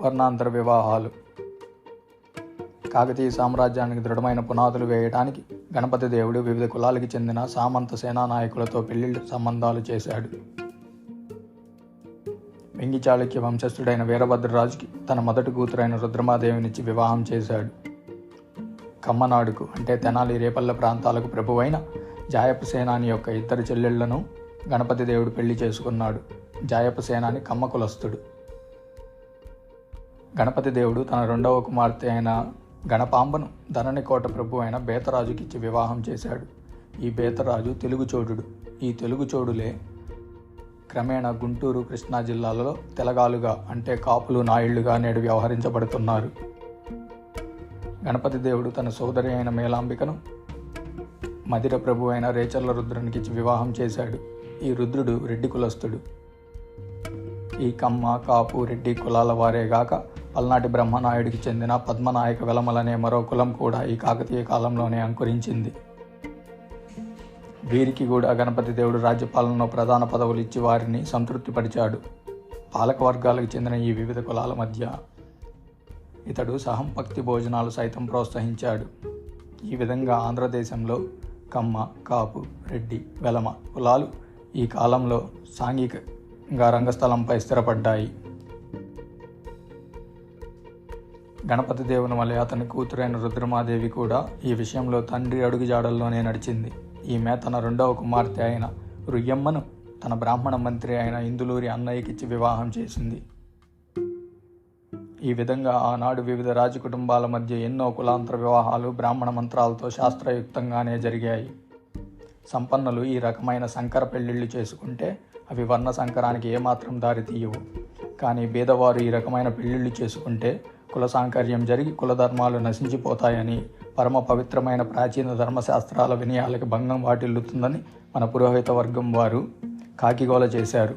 వర్ణాంతర వివాహాలు. కాకతీయ సామ్రాజ్యానికి దృఢమైన పునాదులు వేయడానికి గణపతి దేవుడు వివిధ కులాలకు చెందిన సామంత సేనా నాయకులతో పెళ్ళిళ్ళు సంబంధాలు చేశాడు. వెంగి చాళుక్య వంశస్థుడైన వీరభద్రరాజుకి తన మొదటి కూతురైన రుద్రమాదేవినిచ్చి వివాహం చేశాడు. కమ్మనాడుకు అంటే తెనాలి రేపల్ల ప్రాంతాలకు ప్రభువైన జాయప సేనాని యొక్క ఇద్దరు చెల్లెళ్ళను గణపతి దేవుడు పెళ్ళి చేసుకున్నాడు. జాయప సేనాని కమ్మ కులస్తుడు గణపతి దేవుడు తన రెండవ కుమార్తె అయిన గణపాంబను ధరణికోట ప్రభు అయిన బేతరాజుకిచ్చి వివాహం చేశాడు. ఈ బేతరాజు తెలుగుచోడుడు ఈ తెలుగుచోడులే క్రమేణా గుంటూరు కృష్ణా జిల్లాలలో తెలగాలుగా అంటే కాపులు నాయుళ్ళుగా నేడు వ్యవహరించబడుతున్నారు. గణపతి దేవుడు తన సోదరి అయిన మేలాంబికను మదిర ప్రభు అయిన రేచర్ల రుద్రునికిచ్చి వివాహం చేశాడు. ఈ రుద్రుడు రెడ్డి కులస్థుడు ఈ కమ్మ కాపు రెడ్డి కులాల వారేగాక పల్నాటి బ్రహ్మనాయుడికి చెందిన పద్మనాయక వెలమలనే మరో కులం కూడా ఈ కాకతీయ కాలంలోనే అంకురించింది. వీరికి కూడా గణపతి దేవుడు రాజ్యపాలనలో ప్రధాన పదవులు ఇచ్చి వారిని సంతృప్తిపరిచాడు. పాలక వర్గాలకు చెందిన ఈ వివిధ కులాల మధ్య ఇతడు సహంపక్తి భోజనాలు సైతం ప్రోత్సహించాడు. ఈ విధంగా ఆంధ్రదేశంలో కమ్మ కాపు రెడ్డి వెలమ కులాలు ఈ కాలంలో సాంఘికంగా రంగస్థలంపై స్థిరపడ్డాయి. గణపతి దేవుని వలె అతని కూతురైన రుద్రమాదేవి కూడా ఈ విషయంలో తండ్రి అడుగుజాడల్లోనే నడిచింది. ఈమె తన రెండవ కుమార్తె అయిన రుయ్యమ్మను తన బ్రాహ్మణ మంత్రి అయిన ఇందులూరి అన్నయ్యకిచ్చి వివాహం చేసింది. ఈ విధంగా ఆనాడు వివిధ రాజకుటుంబాల మధ్య ఎన్నో కులాంతర వివాహాలు బ్రాహ్మణ మంత్రాలతో శాస్త్రయుక్తంగానే జరిగాయి. సంపన్నులు ఈ రకమైన సంకర పెళ్ళిళ్ళు చేసుకుంటే అవి వర్ణ సంకరానికి ఏమాత్రం దారి తీయవు. కానీ బీదవారు ఈ రకమైన పెళ్ళిళ్ళు చేసుకుంటే కుల సాంకర్యం జరిగి కులధర్మాలు నశించిపోతాయని పరమ పవిత్రమైన ప్రాచీన ధర్మశాస్త్రాల వినయాలకు భంగం వాటిల్లుతుందని మన పురోహిత వర్గం వారు కాకిగోల చేశారు.